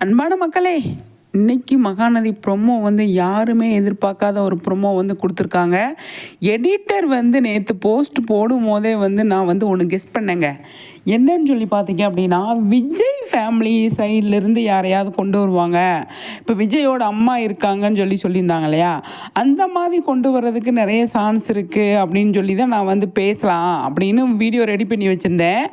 அன்பான மக்களே இன்னைக்கு மகாநதி ப்ரொமோ வந்து யாருமே எதிர்பார்க்காத ஒரு ப்ரொமோ வந்து கொடுத்துருக்காங்க. எடிட்டர் வந்து நேற்று போஸ்ட் போடும் போதே வந்து நான் வந்து ஒன்று கெஸ் பண்ணேங்க. என்னன்னு சொல்லி பார்த்தீங்க அப்படின்னா விஜய் ஃபேமிலி சைட்லேருந்து யாரையாவது கொண்டு வருவாங்க. இப்போ விஜயோட அம்மா இருக்காங்கன்னு சொல்லி சொல்லியிருந்தாங்க இல்லையா அந்த மாதிரி கொண்டு வர்றதுக்கு நிறைய சான்ஸ் இருக்குது அப்படின்னு சொல்லி தான் நான் வந்து பேசலாம் அப்படின்னு வீடியோ ரெடி பண்ணி வச்சுருந்தேன்.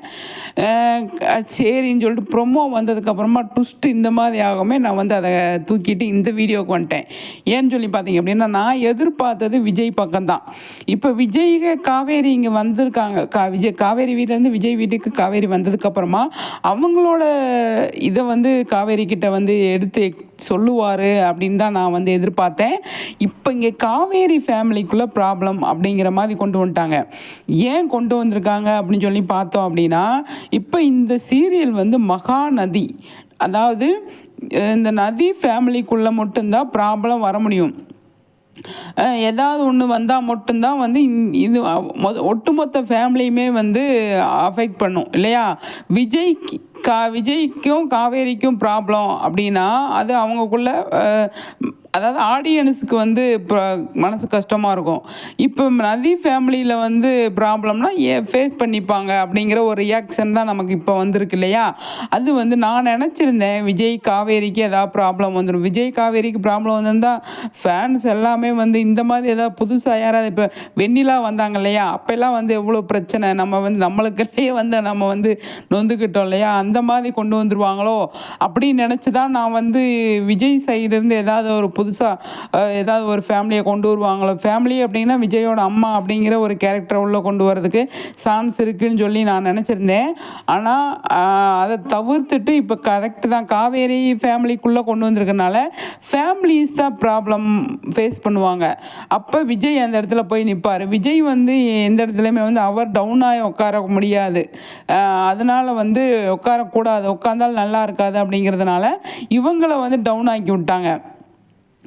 சரின்னு சொல்லிட்டு ப்ரொமோ வந்ததுக்கப்புறமா ட்விஸ்ட் இந்த மாதிரி ஆகுமே நான் வந்து அதை தூக்கிட்டு இந்த வீடியோவுக்கு வந்துட்டேன். ஏன்னு சொல்லி பார்த்தீங்க அப்படின்னா நான் எதிர்பார்த்தது விஜய் பக்கம்தான். இப்போ விஜய் காவேரி இங்கே வந்திருக்காங்க. கா விஜய் காவேரி வீட்டிலேருந்து விஜய் வீட்டுக்கு காவேரி வந்ததுக்கப்புறமா அவங்களோட இதை வந்து காவேரி கிட்ட வந்து எடுத்து சொல்லுவார் அப்படின்னு தான் நான் வந்து எதிர்பார்த்தேன். இப்போ இங்கே காவேரி ஃபேமிலிக்குள்ளே ப்ராப்ளம் அப்படிங்கிற மாதிரி கொண்டு வந்துட்டாங்க. ஏன் கொண்டு வந்திருக்காங்க அப்படின்னு சொல்லி பார்த்தோம் அப்படின்னா இப்போ இந்த சீரியல் வந்து மகாநதி. அதாவது இந்த நதி ஃபேமிலிக்குள்ளே மட்டும்தான் ப்ராப்ளம் வர முடியும். ஏதாவது ஒன்று வந்தால் மட்டும்தான் வந்து இது ஒட்டுமொத்த ஃபேமிலியுமே வந்து அஃபெக்ட் பண்ணும் இல்லையா? விஜய் கா விஜய்க்கும் காவேரிக்கும் ப்ராப்ளம் அப்படின்னா அது அவங்கக்குள்ள அதாவது ஆடியன்ஸுக்கு வந்து இப்போ மனசு கஷ்டமாக இருக்கும். இப்போ நதி ஃபேமிலியில் வந்து ப்ராப்ளம்னா ஏ ஃபேஸ் பண்ணிப்பாங்க அப்படிங்கிற ஒரு ரியாக்ஷன் தான் நமக்கு இப்போ வந்திருக்கு இல்லையா? அது வந்து நான் நினச்சிருந்தேன் விஜய் காவேரிக்கு ஏதாவது ப்ராப்ளம் வந்துடும் விஜய் காவேரிக்கு ப்ராப்ளம் வந்திருந்தால் ஃபேன்ஸ் எல்லாமே வந்து இந்த மாதிரி ஏதாவது புதுசாக யாராவது இப்போ வெண்ணிலா வந்தாங்க இல்லையா? அப்போல்லாம் வந்து எவ்வளோ பிரச்சனை? நம்ம வந்து நம்மளுக்குள்ளேயே வந்து நம்ம வந்து நொந்துக்கிட்டோம் இல்லையா? அந்த மாதிரி கொண்டு வந்துருவாங்களோ? அப்படின்னு நினச்சி தான் நான் வந்து விஜய் சைடுலேருந்து ஏதாவது ஒரு புதுசாக ஏதாவது ஒரு ஃபேமிலியை கொண்டு வருவாங்களோ? ஃபேமிலி அப்படின்னா விஜயோட அம்மா அப்படிங்கிற ஒரு கேரக்டரை உள்ளே கொண்டு வரதுக்கு சான்ஸ் இருக்குன்னு சொல்லி நான் நினச்சிருந்தேன். ஆனால் அதை தவிர்த்துட்டு இப்போ கரெக்டு தான். காவேரி ஃபேமிலிக்குள்ளே கொண்டு வந்திருக்கனால ஃபேமிலிஸ் தான் ப்ராப்ளம் ஃபேஸ் பண்ணுவாங்க. அப்போ விஜய் அந்த இடத்துல போய் நிற்பார் விஜய் வந்து எந்த இடத்துலையுமே வந்து அவர் டவுன் ஆகி உட்கார முடியாது. அதனால் வந்து உட்காரக்கூடாது. உட்காந்தால் நல்லா இருக்காது அப்படிங்கிறதுனால இவங்களை வந்து டவுன் ஆக்கி விட்டாங்க.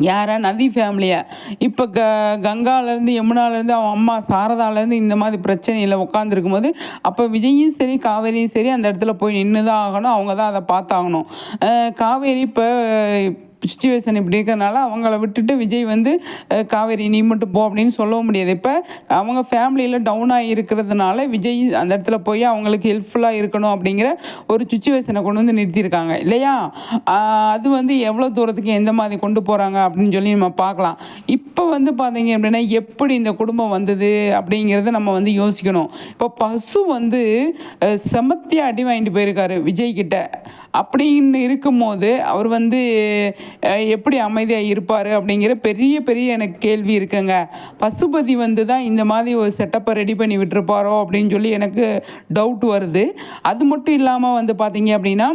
யாரா நதி ஃபேமிலியை இப்போ க கங்காலேருந்து யமுனாலேருந்து அவன் அம்மா சாரதாலேருந்து இந்த மாதிரி பிரச்சனையில் உட்காந்துருக்கும் போது அப்போ விஜயும் சரி காவேரியும் சரி அந்த இடத்துல போய் நின்று தான் ஆகணும். அவங்க தான் அதை பார்த்தாகணும். காவேரி இப்போ சுச்சுவேஷன் இப்படி இருக்கிறனால அவங்கள விட்டுட்டு விஜய் வந்து காவேரி நீ மட்டும் போ அப்படின்னு சொல்லவும் முடியாது. இப்போ அவங்க ஃபேமிலியில் டவுனாக இருக்கிறதுனால விஜய் அந்த இடத்துல போய் அவங்களுக்கு ஹெல்ப்ஃபுல்லாக இருக்கணும் அப்படிங்கிற ஒரு சுச்சுவேஷனை கொண்டு வந்து நிறுத்தியிருக்காங்க. இல்லையா? அது வந்து எவ்வளோ தூரத்துக்கு எந்த மாதிரி கொண்டு போகிறாங்க அப்படின்னு சொல்லி நம்ம பார்க்கலாம். இப்போ வந்து பார்த்தீங்க அப்படின்னா எப்படி இந்த குடும்பம் வந்தது அப்படிங்கிறத நம்ம வந்து யோசிக்கணும். இப்போ பசு வந்து அஹ், அடி வாங்கிட்டு போயிருக்காரு விஜய் கிட்ட அப்படின்னு இருக்கும்போது அவர் வந்து எப்படி அமைதியாக இருப்பார்? அப்படிங்கிற பெரிய பெரிய எனக்கு கேள்வி இருக்குங்க. பசுபதி வந்து தான் இந்த மாதிரி ஒரு செட்டப்பை ரெடி பண்ணி விட்டுருப்பாரோ அப்படின்னு சொல்லி எனக்கு டவுட் வருது. அது மட்டும் இல்லாமல் வந்து பார்த்தீங்க அப்படின்னா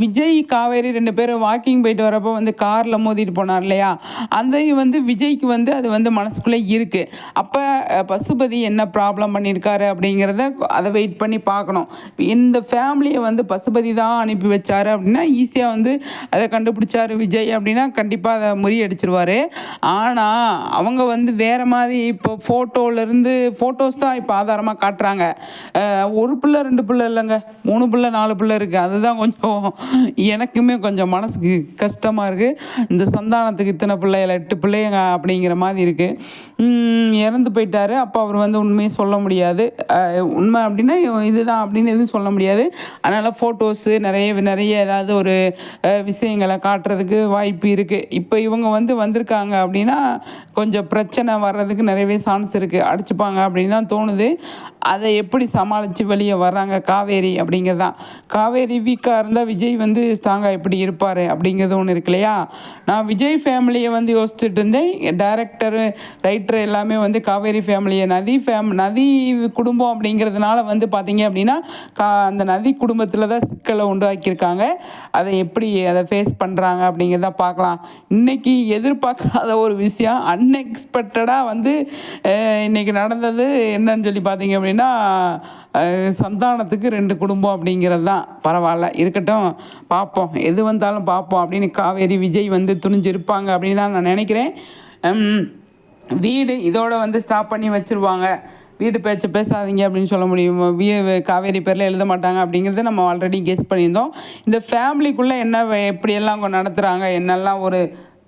விஜய் காவேரி ரெண்டு பேரும் வாக்கிங் போயிட்டு வரப்போ வந்து காரில் மோதிட்டு போனார் இல்லையா? அந்த வந்து விஜய்க்கு வந்து அது வந்து மனசுக்குள்ளே இருக்குது அப்போ பசுபதி என்ன ப்ராப்ளம் பண்ணியிருக்காரு அப்படிங்கிறத அதை வெயிட் பண்ணி பார்க்கணும். இந்த ஃபேமிலியை வந்து பசுபதி தான் அனுப்பி வச்சார் அப்படின்னா ஈஸியாக வந்து அதை கண்டுபிடிச்சாரு விஜய் அப்படின்னா கண்டிப்பாக அதை முறியடிச்சிருவார். ஆனால் அவங்க வந்து வேறு மாதிரி இப்போ ஃபோட்டோலேருந்து ஃபோட்டோஸ் தான் இப்போ ஆதாரமாக காட்டுறாங்க. ஒரு பிள்ளை ரெண்டு பிள்ளை இல்லைங்க. மூணு பிள்ளை நாலு பிள்ளை இருக்குது அதுதான் கொஞ்சம் எனக்குமே கொஞ்சம் மனசுக்கு கஷ்டமாக இருக்குது இந்த சந்தானத்துக்கு இத்தனை பிள்ளைகள் எட்டு பிள்ளைங்க அப்படிங்கிற மாதிரி இருக்குது இறந்து போயிட்டாரு. அப்போ அவர் வந்து உண்மையை சொல்ல முடியாது. உண்மை அப்படின்னா இதுதான் அப்படின்னு எதுவும் சொல்ல முடியாது. அதனால் ஃபோட்டோஸு நிறைய நிறைய ஏதாவது ஒரு விஷயங்களை காட்டுறதுக்கு வாய்ப்பு இருக்குது இப்போ இவங்க வந்து வந்திருக்காங்க அப்படின்னா கொஞ்சம் பிரச்சனை வர்றதுக்கு நிறையவே சான்ஸ் இருக்குது அடிச்சுப்பாங்க அப்படின்னு தான் தோணுது. அதை எப்படி சமாளித்து வெளியே வர்றாங்க? காவேரி அப்படிங்கிறது தான் காவேரி வீக்காக இருந்தால் விஜய் வந்து ஸ்ட்ராங்காக எப்படி இருப்பார் அப்படிங்கிறது ஒன்று இருக்கு இல்லையா? நான் விஜய் ஃபேமிலியை வந்து யோசிச்சுட்டு இருந்தேன். டேரக்டரு ரைட்டர் எல்லாமே வந்து காவேரி ஃபேமிலியை நதி ஃபேம் நதி குடும்பம் அப்படிங்கிறதுனால வந்து பார்த்தீங்க அப்படின்னா கா அந்த நதி குடும்பத்தில் தான் சிக்கலை உண்டாக்கியிருக்காங்க. அதை எப்படி அதை ஃபேஸ் பண்ணுறாங்க அப்படிங்கிறத பார்க்கலாம். இன்றைக்கி எதிர்பார்க்காத ஒரு விஷயம் அன்எக்ஸ்பெக்டடாக வந்து இன்றைக்கி நடந்தது என்னன்னு சொல்லி பார்த்தீங்க அப்படின்னா சந்தானத்துக்கு ரெண்டு குடும்பம் அப்படிங்கிறது தான். பரவாயில்ல. இருக்கட்டும் பார்ப்போம். எது வந்தாலும் பார்ப்போம் அப்படின்னு காவேரி விஜய் வந்து துணிஞ்சிருப்பாங்க அப்படின்னு தான் நான் நினைக்கிறேன். வீடு இதோடு வந்து ஸ்டாப் பண்ணி வச்சுருவாங்க. வீட்டு பேச்சை பேசாதீங்க அப்படின்னு சொல்ல முடியும். வீ காவேரி பேரில் எழுத மாட்டாங்க அப்படிங்கிறத நம்ம ஆல்ரெடி கெஸ் பண்ணியிருந்தோம். இந்த ஃபேமிலிக்குள்ளே என்ன எப்படியெல்லாம் அவங்க நடத்துகிறாங்க என்னெல்லாம் ஒரு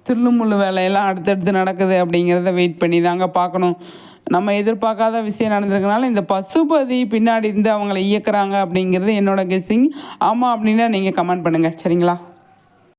தில்லுமுள்ளு வேலையெல்லாம் அடுத்தடுத்து நடக்குது அப்படிங்கிறத வெயிட் பண்ணி தாங்க பார்க்கணும். நம்ம எதிர்பார்க்காத விஷயம் நடந்திருக்கனால இந்த பசுபதி பின்னாடி இருந்து அவங்கள இயக்குறாங்க அப்படிங்கிறது என்னோட கெஸ்ஸிங் ஆமாம் அப்படின்னா நீங்கள் கமெண்ட் பண்ணுங்கள் சரிங்களா?